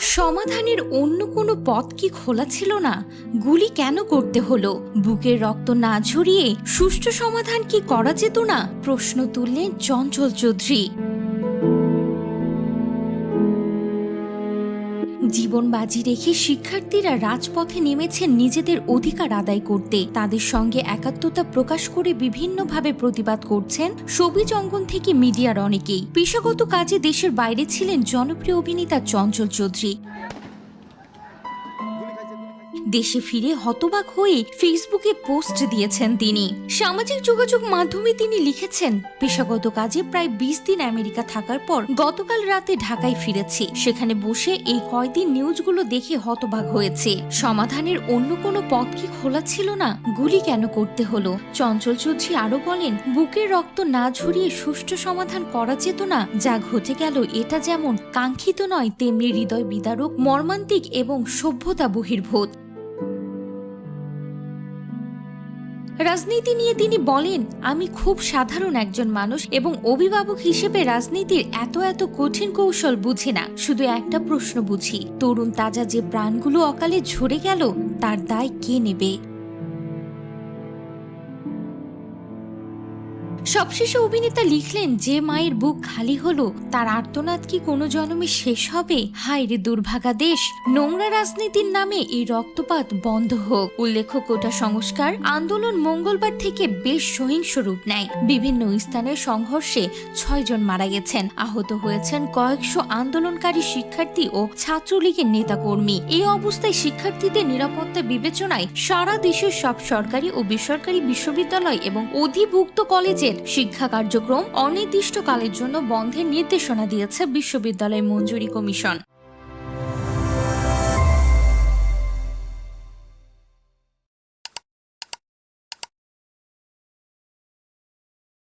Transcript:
সমাধানের অন্য কোনো পথ কি খোলা ছিল না? গুলি কেন করতে হলো? বুকের রক্ত না ঝরিয়ে সুষ্ঠু সমাধান কি করা যেত না? প্রশ্ন তুললেন চঞ্চল চৌধুরী। জীবন বাজি রেখে শিক্ষার্থীরা রাজপথে নেমেছেন নিজেদের অধিকার আদায় করতে। তাদের সঙ্গে একাত্মতা প্রকাশ করে বিভিন্নভাবে প্রতিবাদ করছেন সবুজ অঙ্গন থেকে মিডিয়ার অনেকেই। পেশাগত কাজে দেশের বাইরে ছিলেন জনপ্রিয় অভিনেতা চঞ্চল চৌধুরী। দেশে ফিরে হতবাক হয়ে ফেসবুকে পোস্ট দিয়েছেন তিনি। সামাজিক যোগাযোগ মাধ্যমে তিনি লিখেছেন, পেশাগত কাজে প্রায় বিশ দিন আমেরিকা থাকার পর গতকাল রাতে ঢাকায় ফিরেছি। সেখানে বসে এই কয়দিন নিউজগুলো দেখে হতবাক হয়েছে। সমাধানের অন্য কোনো পথ কি খোলা ছিল না? গুলি কেন করতে হলো? চঞ্চল চৌধুরী আরও বলেন, বুকের রক্ত না ঝরিয়ে সুষ্ঠু সমাধান করা যেত না, যা ঘটে গেল এটা যেমন কাঙ্ক্ষিত নয়, তেমনি হৃদয় বিদারক, মর্মান্তিক এবং সভ্যতা বহির্ভূত রাজনীতি নিয়ে তিনি বলেন, আমি খুব সাধারণ একজন মানুষ এবং অভিভাবক হিসেবে রাজনীতির এত এত কঠিন কৌশল বুঝি না। শুধু একটা প্রশ্ন বুঝি, তরুণ তাজা যে প্রাণগুলো অকালে ঝরে গেল, তার দায় কে নেবে? সবশেষে অভিনেতা লিখলেন, যে মায়ের বুক খালি হলো, তার আর্তনাদ কি কোনো জন্মে শেষ হবে? হায় রে দুর্ভাগা দেশ, নোংরা রাজনীতির নামে এই রক্তপাত বন্ধ হোক। উল্লেখ্য, কোটা সংস্কার আন্দোলন মঙ্গলবার থেকে বেশ সহিংস রূপ নেয়। বিভিন্ন স্থানে সংঘর্ষে ছয়জন মারা গেছেন। আহত হয়েছেন কয়েকশো আন্দোলনকারী শিক্ষার্থী ও ছাত্রলীগের নেতাকর্মী। এই অবস্থায় শিক্ষার্থীদের নিরাপত্তা বিবেচনায় সারা দেশের সব সরকারি ও বেসরকারি বিশ্ববিদ্যালয় এবং অধিভুক্ত কলেজের শিক্ষা কার্যক্রম অনির্দিষ্টকালের জন্য বন্ধের নির্দেশনা দিয়েছে বিশ্ববিদ্যালয় মঞ্জুরি কমিশন।